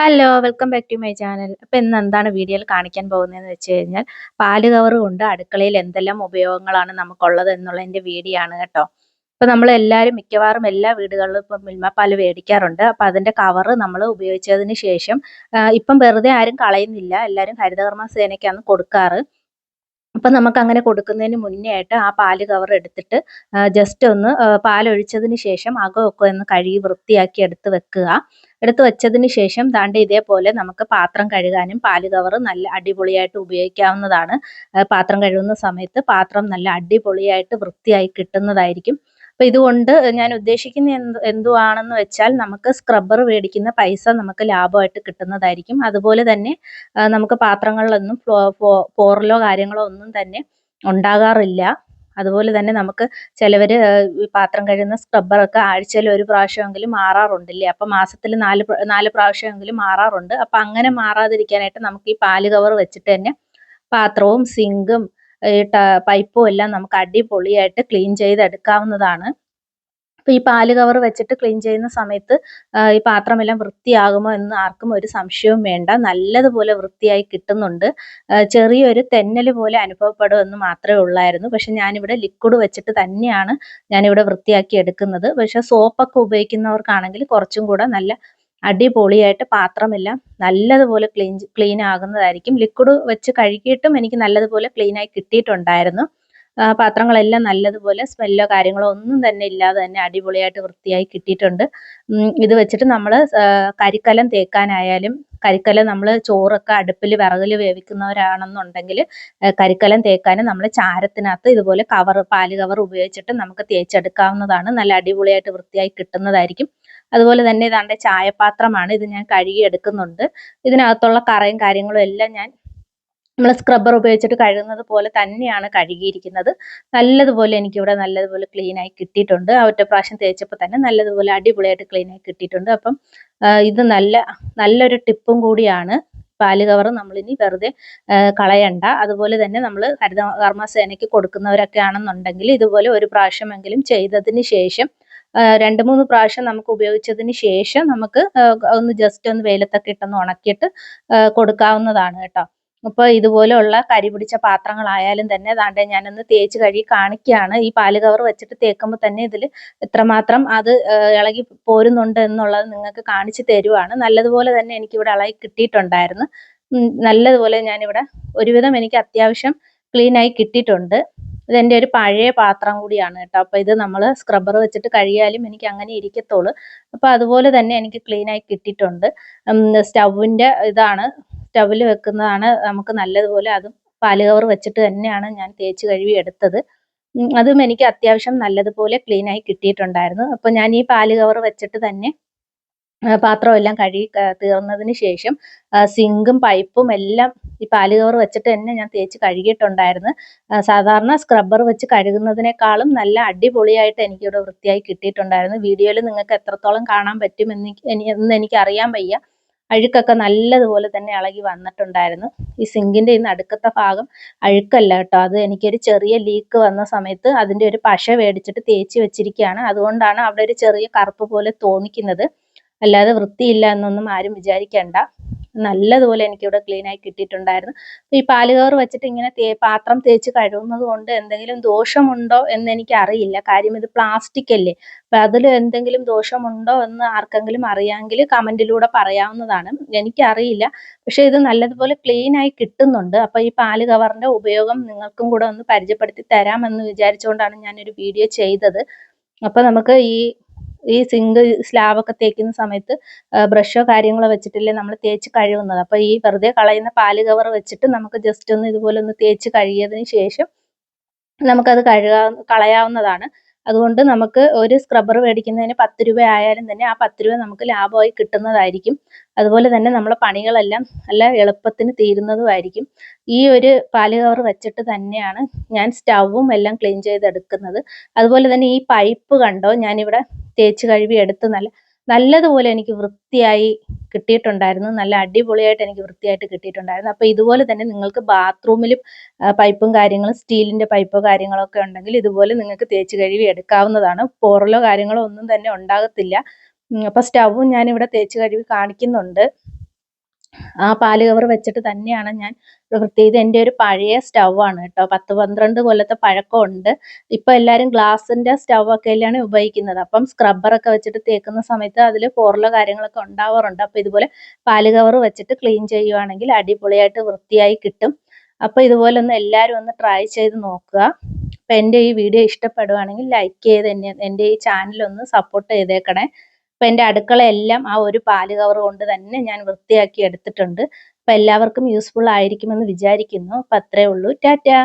Hello welcome back to my channel അപ്പോൾ ഇന്ന് എന്താണ് വീഡിയോയിൽ കാണിക്കാൻ പോകുന്നതെന്ന് വെച്ച് കഴിഞ്ഞാൽ പാൽ കവർ കൊണ്ട് അടുക്കളയിൽ എന്തെല്ലാം ഉപയോഗങ്ങളാണ് നമുക്കുള്ളത് എന്നുള്ളതിന്റെ വീഡിയോ ആണ് കേട്ടോ. അപ്പോൾ നമ്മൾ എല്ലാവരും മിക്കവാറും എല്ലാ വീടുകളിലും ഇപ്പം മിൽമ മേടിക്കാറുണ്ട്. അപ്പോൾ അതിന്റെ കവറ് നമ്മൾ ഉപയോഗിച്ചതിന് ശേഷം ഇപ്പം വെറുതെ ആരും കളയുന്നില്ല. എല്ലാവരും ഹരിതകർമ്മ സേനയ്ക്കാണ് കൊടുക്കാറ്. അപ്പം നമുക്ക് അങ്ങനെ കൊടുക്കുന്നതിന് മുന്നേ ആയിട്ട് ആ പാൽ കവർ എടുത്തിട്ട് ജസ്റ്റ് ഒന്ന് പാലൊഴിച്ചതിന് ശേഷം അകമൊക്കെ ഒന്ന് കഴുകി വൃത്തിയാക്കി എടുത്ത് വെക്കുക. എടുത്ത് വെച്ചതിന് ശേഷം താണ്ട് ഇതേപോലെ നമുക്ക് പാത്രം കഴുകാനും പാൽ കവർ നല്ല അടിപൊളിയായിട്ട് ഉപയോഗിക്കാവുന്നതാണ്. പാത്രം കഴുകുന്ന സമയത്ത് പാത്രം നല്ല അടിപൊളിയായിട്ട് വൃത്തിയായി കിട്ടുന്നതായിരിക്കും. അപ്പോൾ ഇതുകൊണ്ട് ഞാൻ ഉദ്ദേശിക്കുന്ന എന്ത് എന്തുവാണെന്ന് വെച്ചാൽ നമുക്ക് സ്ക്രബ്ബർ മേടിക്കുന്ന പൈസ നമുക്ക് ലാഭമായിട്ട് കിട്ടുന്നതായിരിക്കും. അതുപോലെ തന്നെ നമുക്ക് പാത്രങ്ങളിലൊന്നും പോറലോ കാര്യങ്ങളോ ഒന്നും തന്നെ ഉണ്ടാകാറില്ല. അതുപോലെ തന്നെ നമുക്ക് ചിലവർ പാത്രം കഴുകുന്ന സ്ക്രബ്ബറൊക്കെ ആഴ്ചയിൽ ഒരു പ്രാവശ്യമെങ്കിലും മാറാറുണ്ടല്ലേ? അപ്പം മാസത്തിൽ നാല് നാല് പ്രാവശ്യമെങ്കിലും മാറാറുണ്ട്. അപ്പം അങ്ങനെ മാറാതിരിക്കാനായിട്ട് നമുക്ക് ഈ പാൽ കവർ വെച്ചിട്ട് തന്നെ പാത്രവും സിങ്കും പൈപ്പും എല്ലാം നമുക്ക് അടിപൊളിയായിട്ട് ക്ലീൻ ചെയ്തെടുക്കാവുന്നതാണ്. അപ്പോൾ ഈ പാൽ കവർ വെച്ചിട്ട് ക്ലീൻ ചെയ്യുന്ന സമയത്ത് ഈ പാത്രമെല്ലാം വൃത്തിയാകുമോ എന്ന് ആർക്കും ഒരു സംശയവും വേണ്ട. നല്ലതുപോലെ വൃത്തിയായി കിട്ടുന്നുണ്ട്. ചെറിയൊരു തെന്നൽ പോലെ അനുഭവപ്പെടുമെന്ന് മാത്രമേ ഉള്ളായിരുന്നു. പക്ഷെ ഞാനിവിടെ ലിക്വിഡ് വെച്ചിട്ട് തന്നെയാണ് ഞാനിവിടെ വൃത്തിയാക്കി എടുക്കുന്നത്. പക്ഷെ സോപ്പൊക്കെ ഉപയോഗിക്കുന്നവർക്കാണെങ്കിൽ കുറച്ചും കൂടെ നല്ല അടിപൊളിയായിട്ട് പാത്രമെല്ലാം നല്ലതുപോലെ ക്ലീൻ ക്ലീൻ ആകുന്നതായിരിക്കും ലിക്വിഡ് വെച്ച് കഴുകിയിട്ടും എനിക്ക് നല്ലതുപോലെ ക്ലീനായി കിട്ടിയിട്ടുണ്ടായിരുന്നു. പാത്രങ്ങളെല്ലാം നല്ലതുപോലെ സ്മെല്ലോ കാര്യങ്ങളോ ഒന്നും തന്നെ ഇല്ലാതെ തന്നെ അടിപൊളിയായിട്ട് വൃത്തിയായി കിട്ടിയിട്ടുണ്ട്. ഇത് വെച്ചിട്ട് നമ്മൾ കരിക്കലം തേക്കാനായാലും കരിക്കലം നമ്മൾ ചോറൊക്കെ അടുപ്പിൽ വിറകിൽ വേവിക്കുന്നവരാണെന്നുണ്ടെങ്കിൽ കരിക്കലം തേക്കാനും നമ്മൾ ചാരത്തിനകത്ത് ഇതുപോലെ കവർ പാൽ കവർ ഉപയോഗിച്ചിട്ട് നമുക്ക് തേച്ചെടുക്കാവുന്നതാണ്. നല്ല അടിപൊളിയായിട്ട് വൃത്തിയായി കിട്ടുന്നതായിരിക്കും. അതുപോലെ തന്നെ ഇതാണ്ട് ചായപാത്രമാണ് ഇത് ഞാൻ കഴുകി എടുക്കുന്നുണ്ട് ഇതിനകത്തുള്ള കറയും കാര്യങ്ങളും എല്ലാം ഞാൻ നമ്മൾ സ്ക്രബ്ബർ ഉപയോഗിച്ചിട്ട് കഴുകുന്നത് പോലെ തന്നെയാണ് കഴുകിയിരിക്കുന്നത്. നല്ലതുപോലെ എനിക്കിവിടെ നല്ലതുപോലെ ക്ലീനായി കിട്ടിയിട്ടുണ്ട്. ആ ഒറ്റ പ്രാവശ്യം തേച്ചപ്പോൾ തന്നെ നല്ലതുപോലെ അടിപൊളിയായിട്ട് ക്ലീനായി കിട്ടിയിട്ടുണ്ട്. അപ്പം ഇത് നല്ല നല്ലൊരു ടിപ്പും കൂടിയാണ്. പാൽ കവർ നമ്മളിനി വെറുതെ കളയണ്ട. അതുപോലെ തന്നെ നമ്മൾ ഹരിത കർമ്മസേനയ്ക്ക് കൊടുക്കുന്നവരൊക്കെ ആണെന്നുണ്ടെങ്കിൽ ഇതുപോലെ ഒരു പ്രാവശ്യമെങ്കിലും ചെയ്തതിന് ശേഷം രണ്ട് മൂന്ന് പ്രാവശ്യം നമുക്ക് ഉപയോഗിച്ചതിന് ശേഷം നമുക്ക് ഒന്ന് ജസ്റ്റ് ഒന്ന് വെയിലത്തൊക്കെ ഇട്ടൊന്ന് ഉണക്കിയിട്ട് കൊടുക്കാവുന്നതാണ് കേട്ടോ. അപ്പോൾ ഇതുപോലെയുള്ള കരി പിടിച്ച പാത്രങ്ങളായാലും തന്നെ ദാണ്ടെ ഞാനൊന്ന് തേച്ച് കഴുകി കാണിക്കുകയാണ് ഈ പാൽ കവർ വെച്ചിട്ട് തേക്കുമ്പോൾ തന്നെ ഇതിൽ എത്രമാത്രം അത് ഇളകി പോരുന്നുണ്ട് എന്നുള്ളത് നിങ്ങൾക്ക് കാണിച്ചു തരുവാണ്. നല്ലതുപോലെ തന്നെ എനിക്കിവിടെ ഇളകി കിട്ടിയിട്ടുണ്ടായിരുന്നു. നല്ലതുപോലെ ഞാനിവിടെ ഒരുവിധം എനിക്ക് അത്യാവശ്യം ക്ലീനായി കിട്ടിയിട്ടുണ്ട്. ഇതെന്റെ ഒരു പഴയ പാത്രം കൂടിയാണ് കേട്ടോ. അപ്പോൾ ഇത് നമ്മൾ സ്ക്രബ്ബർ വെച്ചിട്ട് കഴിയാലും എനിക്ക് അങ്ങനെ ഇരിക്കത്തുള്ളൂ. അപ്പോൾ അതുപോലെ തന്നെ എനിക്ക് ക്ലീനായി കിട്ടിയിട്ടുണ്ട്. സ്റ്റൗവിന്റെ ഇതാണ് സ്റ്റൗവിൽ വെക്കുന്നതാണ് നമുക്ക് നല്ലതുപോലെ അതും പാൽ കവർ വെച്ചിട്ട് തന്നെയാണ് ഞാൻ തേച്ച് കഴുകി എടുത്തത്. അതും എനിക്ക് അത്യാവശ്യം നല്ലതുപോലെ ക്ലീനായി കിട്ടിയിട്ടുണ്ടായിരുന്നു. അപ്പോൾ ഞാൻ ഈ പാൽ കവർ വെച്ചിട്ട് തന്നെ പാത്രമെല്ലാം കഴുകി തീർന്നതിന് ശേഷം സിങ്കും പൈപ്പും എല്ലാം ഈ പാൽ കവർ വെച്ചിട്ട് തന്നെ ഞാൻ തേച്ച് കഴുകിയിട്ടുണ്ടായിരുന്നു. സാധാരണ സ്ക്രബ്ബർ വെച്ച് കഴുകുന്നതിനേക്കാളും നല്ല അടിപൊളിയായിട്ട് എനിക്കിവിടെ വൃത്തിയായി കിട്ടിയിട്ടുണ്ടായിരുന്നു. വീഡിയോയിൽ നിങ്ങൾക്ക് എത്രത്തോളം കാണാൻ പറ്റും എനിക്ക് അറിയാൻ വയ്യ. അഴുക്കൊക്കെ നല്ലതുപോലെ തന്നെ ഇളകി വന്നിട്ടുണ്ടായിരുന്നു. ഈ സിങ്കിന്റെ ഈ നടുക്കത്തെ ഭാഗം അഴുക്കല്ല കേട്ടോ. അത് എനിക്കൊരു ചെറിയ ലീക്ക് വന്ന സമയത്ത് അതിന്റെ ഒരു പശ മേടിച്ചിട്ട് തേച്ച് വെച്ചിരിക്കുകയാണ്. അതുകൊണ്ടാണ് അവിടെ ഒരു ചെറിയ കറുപ്പ് പോലെ തോന്നിക്കുന്നത്. അല്ലാതെ വൃത്തിയില്ല എന്നൊന്നും ആരും വിചാരിക്കേണ്ട. നല്ലതുപോലെ എനിക്കിവിടെ ക്ലീൻ ആയി കിട്ടിയിട്ടുണ്ടായിരുന്നു. ഈ പാൽ കവർ വെച്ചിട്ട് ഇങ്ങനെ പാത്രം തേച്ച് കഴുകുന്നത് കൊണ്ട് എന്തെങ്കിലും ദോഷമുണ്ടോ എന്ന് എനിക്ക് അറിയില്ല കാര്യം ഇത് പ്ലാസ്റ്റിക് അല്ലേ. അപ്പം അതിൽ എന്തെങ്കിലും ദോഷമുണ്ടോ എന്ന് ആർക്കെങ്കിലും അറിയാമെങ്കിൽ കമന്റിലൂടെ പറയാവുന്നതാണ്. എനിക്കറിയില്ല. പക്ഷേ ഇത് നല്ലതുപോലെ ക്ലീൻ ആയി കിട്ടുന്നുണ്ട്. അപ്പോൾ ഈ പാൽ കവറിന്റെ ഉപയോഗം നിങ്ങൾക്കും കൂടെ ഒന്ന് പരിചയപ്പെടുത്തി തരാമെന്ന് വിചാരിച്ചുകൊണ്ടാണ് ഞാനൊരു വീഡിയോ ചെയ്തത്. അപ്പോൾ നമുക്ക് ഈ ഈ സിങ്ക് സ്ലാബൊക്കെ തേക്കുന്ന സമയത്ത് ബ്രഷോ കാര്യങ്ങളോ വെച്ചിട്ടില്ലേ നമ്മൾ തേച്ച് കഴുകുന്നത്. അപ്പോൾ ഈ വെറുതെ കളയുന്ന പാൽ കവർ വെച്ചിട്ട് നമുക്ക് ജസ്റ്റ് ഒന്ന് ഇതുപോലെ ഒന്ന് തേച്ച് കഴുകിയതിന് ശേഷം നമുക്കത് കഴുകാ കളയാവുന്നതാണ്. അതുകൊണ്ട് നമുക്ക് ഒരു സ്ക്രബ്ബർ മേടിക്കുന്നതിന് പത്ത് രൂപ ആയാലും തന്നെ ആ പത്ത് രൂപ നമുക്ക് ലാഭമായി കിട്ടുന്നതായിരിക്കും. അതുപോലെ തന്നെ നമ്മളെ പണികളെല്ലാം നല്ല എളുപ്പത്തിന് തീരുന്നതുമായിരിക്കും. ഈ ഒരു പാൽ കവർ വെച്ചിട്ട് തന്നെയാണ് ഞാൻ സ്റ്റൗവും എല്ലാം ക്ലീൻ ചെയ്തെടുക്കുന്നത്. അതുപോലെ തന്നെ ഈ പൈപ്പ് കണ്ടോ? ഞാനിവിടെ തേച്ച് കഴുകി എടുത്ത് നല്ല നല്ലതുപോലെ എനിക്ക് വൃത്തിയായി കിട്ടിയിട്ടുണ്ടായിരുന്നു. നല്ല അടിപൊളിയായിട്ട് എനിക്ക് വൃത്തിയായിട്ട് കിട്ടിയിട്ടുണ്ടായിരുന്നു. അപ്പോൾ ഇതുപോലെ തന്നെ നിങ്ങൾക്ക് ബാത്റൂമിലും പൈപ്പും കാര്യങ്ങളും സ്റ്റീലിന്റെ പൈപ്പോ കാര്യങ്ങളൊക്കെ ഉണ്ടെങ്കിൽ ഇതുപോലെ നിങ്ങൾക്ക് തേച്ച് കഴുകി എടുക്കാവുന്നതാണ്. പോറലോ കാര്യങ്ങളോ ഒന്നും തന്നെ ഉണ്ടാകത്തില്ല. അപ്പോൾ സ്റ്റൗവും ഞാനിവിടെ തേച്ച് കഴുകി കാണിക്കുന്നുണ്ട്. ആ പാൽ കവർ വെച്ചിട്ട് തന്നെയാണ് ഞാൻ വൃത്തി ഇത് എന്റെ ഒരു പഴയ സ്റ്റവ് ആണ് കേട്ടോ. പത്ത് പന്ത്രണ്ട് കൊല്ലത്തെ പഴക്കമുണ്ട്. ഇപ്പം എല്ലാവരും ഗ്ലാസിന്റെ സ്റ്റവ് അല്ലാണ് ഉപയോഗിക്കുന്നത്. അപ്പം സ്ക്രബ്ബറൊക്കെ വെച്ചിട്ട് തേക്കുന്ന സമയത്ത് അതിൽ പോറലോ കാര്യങ്ങളൊക്കെ ഉണ്ടാവാറുണ്ട്. അപ്പോൾ ഇതുപോലെ പാൽ കവർ വെച്ചിട്ട് ക്ലീൻ ചെയ്യുവാണെങ്കിൽ അടിപൊളിയായിട്ട് വൃത്തിയായി കിട്ടും. അപ്പോൾ ഇതുപോലെ ഒന്ന് എല്ലാവരും ഒന്ന് ട്രൈ ചെയ്ത് നോക്കുക. അപ്പം എന്റെ ഈ വീഡിയോ ഇഷ്ടപ്പെടുവാണെങ്കിൽ ലൈക്ക് ചെയ്ത് എന്നെ എന്റെ ഈ ചാനൽ ഒന്ന് സപ്പോർട്ട് ചെയ്തേക്കണേ. അപ്പം എന്റെ അടുക്കളയെല്ലാം ആ ഒരു പാൽ കവർ കൊണ്ട് തന്നെ ഞാൻ വൃത്തിയാക്കി എടുത്തിട്ടുണ്ട്. അപ്പോൾ എല്ലാവർക്കും യൂസ്ഫുൾ ആയിരിക്കുമെന്ന് വിചാരിക്കുന്നു. അപ്പം അത്രേ ഉള്ളൂ. ടാറ്റാ.